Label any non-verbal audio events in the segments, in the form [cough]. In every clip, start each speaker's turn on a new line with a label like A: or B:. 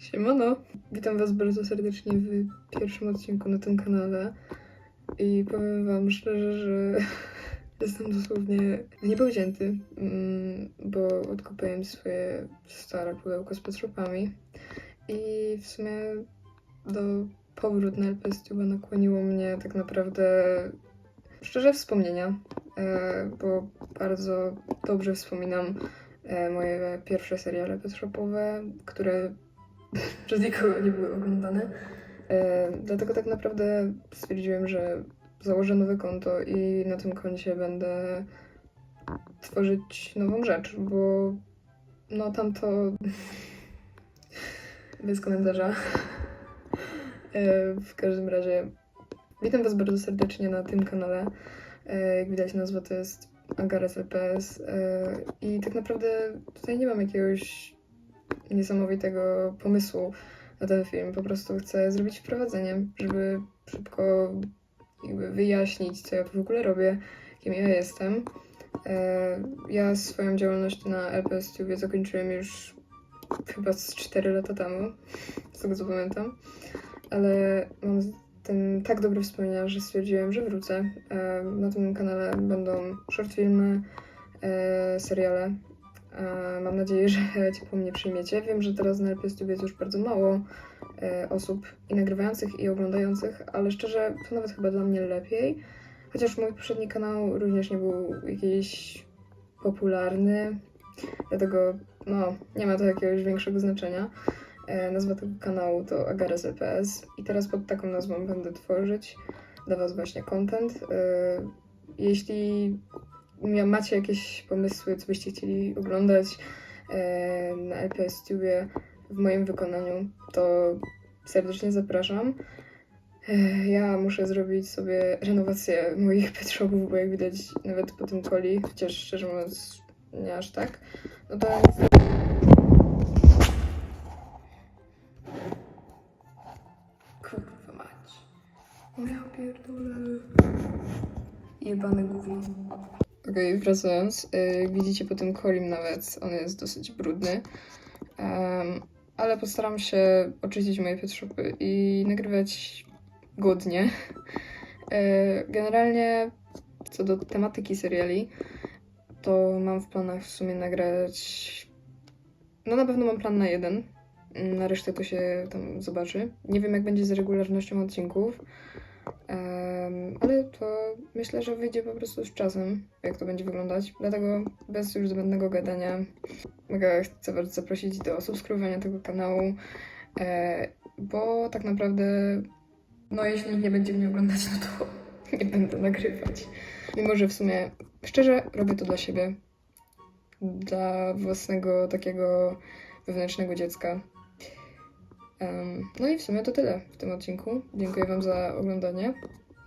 A: Siemano! Witam Was bardzo serdecznie w pierwszym odcinku na tym kanale i powiem Wam szczerze, że [laughs] jestem dosłownie w niebo wzięty, mm, bo odkupiłem swoje stare pudełko z petshopami i w sumie do powrót na LPSTube nakłoniło mnie tak naprawdę szczerze wspomnienia, e, bo bardzo dobrze wspominam e, moje pierwsze seriale petshopowe, które przez nikogo nie były oglądane. E, dlatego tak naprawdę stwierdziłem, że założę nowe konto i na tym koncie będę tworzyć nową rzecz, bo no tamto [laughs] bez komentarza. E, w każdym razie witam Was bardzo serdecznie na tym kanale. E, jak widać nazwa to jest Agares LPS e, i tak naprawdę tutaj nie mam jakiegoś niesamowitego pomysłu na ten film. Po prostu chcę zrobić wprowadzenie, żeby szybko jakby wyjaśnić, co ja tu w ogóle robię, kim ja jestem. E, Ja swoją działalność na LPS Tube zakończyłem już chyba z 4 lata temu, z tego co pamiętam, ale mam tym tak dobre wspomnienia, że stwierdziłem, że wrócę. E, Na tym kanale będą short filmy, e, seriale, Mam nadzieję, że [laughs] ciepło mnie przyjmiecie. Wiem, że teraz na LPSTube jest już bardzo mało e, osób i nagrywających, i oglądających, ale szczerze, to nawet chyba dla mnie lepiej. Chociaż mój poprzedni kanał również nie był jakiś popularny, dlatego no, nie ma to jakiegoś większego znaczenia. E, Nazwa tego kanału to Agares LPS i teraz pod taką nazwą będę tworzyć dla Was właśnie content. E, Jeśli macie jakieś pomysły, co byście chcieli oglądać e, na LPS Tube w moim wykonaniu, to serdecznie zapraszam. E, ja muszę zrobić sobie renowację moich [laughs] pet shopów, bo jak widać nawet po tym coli, chociaż szczerze mówiąc nie aż tak, no to Kurwa mać. Ja pierdolę. Jebane gówno. Okej, wracając. y, Jak widzicie po tym kolim nawet, on jest dosyć brudny. Em, ale postaram się oczyścić moje pet shopy i nagrywać godnie. E, Generalnie co do tematyki seriali, to mam w planach w sumie nagrać. No na pewno mam plan na jeden. Mm, Na resztę to się tam zobaczy. Nie wiem, jak będzie z regularnością odcinków. Em, ale to myślę, że wyjdzie po prostu z czasem, jak to będzie wyglądać. Dlatego bez już zbędnego gadania mogę, chcę Was zaprosić do subskrybowania tego kanału, e, bo tak naprawdę, no jeśli nie będzie mnie oglądać, no to [laughs] nie będę nagrywać. Mimo, że w sumie, szczerze, robię to dla siebie, dla własnego takiego wewnętrznego dziecka. No i w sumie to tyle w tym odcinku. Dziękuję Wam za oglądanie.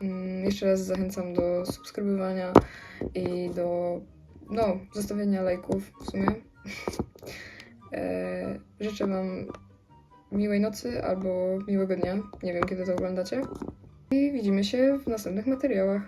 A: Mm, Jeszcze raz zachęcam do subskrybowania i do no, zostawienia lajków w sumie. [laughs] E, Życzę Wam miłej nocy albo miłego dnia. Nie wiem kiedy to oglądacie. I widzimy się w następnych materiałach.